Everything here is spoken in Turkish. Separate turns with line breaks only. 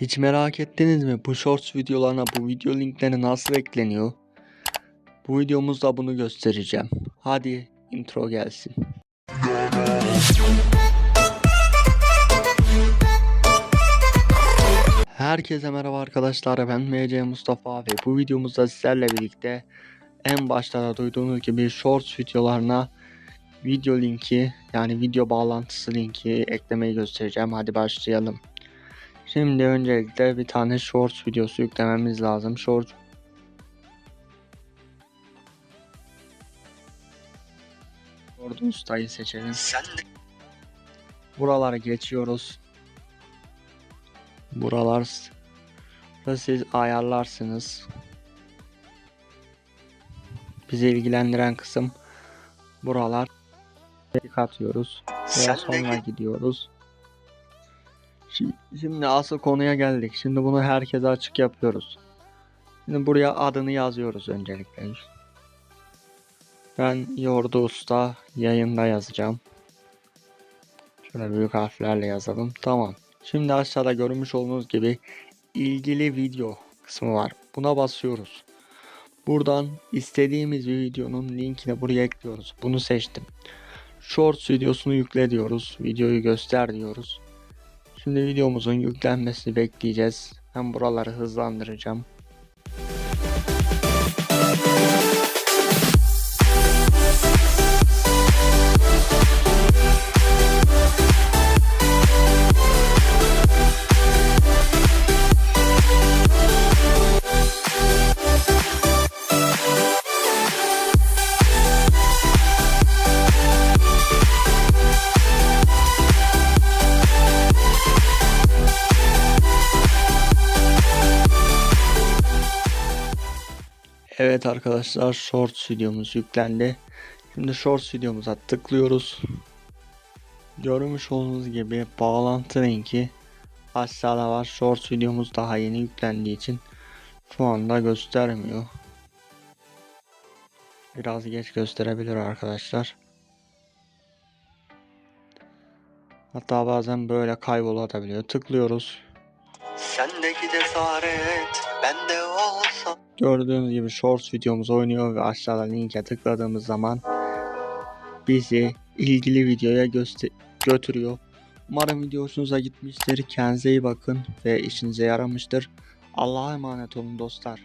Hiç merak ettiniz mi bu shorts videolarına bu video linkleri nasıl ekleniyor? Bu videomuzda bunu göstereceğim. Hadi intro gelsin. Herkese merhaba arkadaşlar ben MC Mustafa ve bu videomuzda sizlerle birlikte en başta da duyduğunuz gibi shorts videolarına video linki yani video bağlantısı linki eklemeyi göstereceğim. Hadi başlayalım. Şimdi öncelikle bir tane shorts videosu yüklememiz lazım. Shorts Orada ustayı seçelim. Buralara geçiyoruz. Buralar da siz ayarlarsınız. Bizi ilgilendiren kısım buralar. Atıyoruz. Veya sonra gidiyoruz. Şi- Şimdi asıl konuya geldik. Şimdi bunu herkese açık yapıyoruz. Şimdi buraya adını yazıyoruz öncelikle. Ben Yordu Usta yayında yazacağım. Şöyle büyük harflerle yazalım. Tamam. Şimdi aşağıda görmüş olduğunuz gibi ilgili video kısmı var. Buna basıyoruz. Buradan istediğimiz videonun linkini buraya ekliyoruz. Bunu seçtim. Shorts videosunu yükle diyoruz. Videoyu göster diyoruz. Şimdi videomuzun yüklenmesini bekleyeceğiz. Ben buraları hızlandıracağım. Evet arkadaşlar Shorts videomuz yüklendi. Şimdi Shorts videomuza tıklıyoruz. Görmüş olduğunuz gibi bağlantı linki aşağıda var. Shorts videomuz daha yeni yüklendiği için şu anda göstermiyor. Biraz geç gösterebilir arkadaşlar. Hatta bazen böyle kaybolabiliyor. Tıklıyoruz. Sendeki cesaret bende olsa. Gördüğünüz gibi Shorts videomuz oynuyor ve aşağıda linke tıkladığımız zaman bizi ilgili videoya götürüyor. Umarım video hoşunuza gitmiştir. Kendinize iyi bakın ve işinize yaramıştır. Allah'a emanet olun dostlar.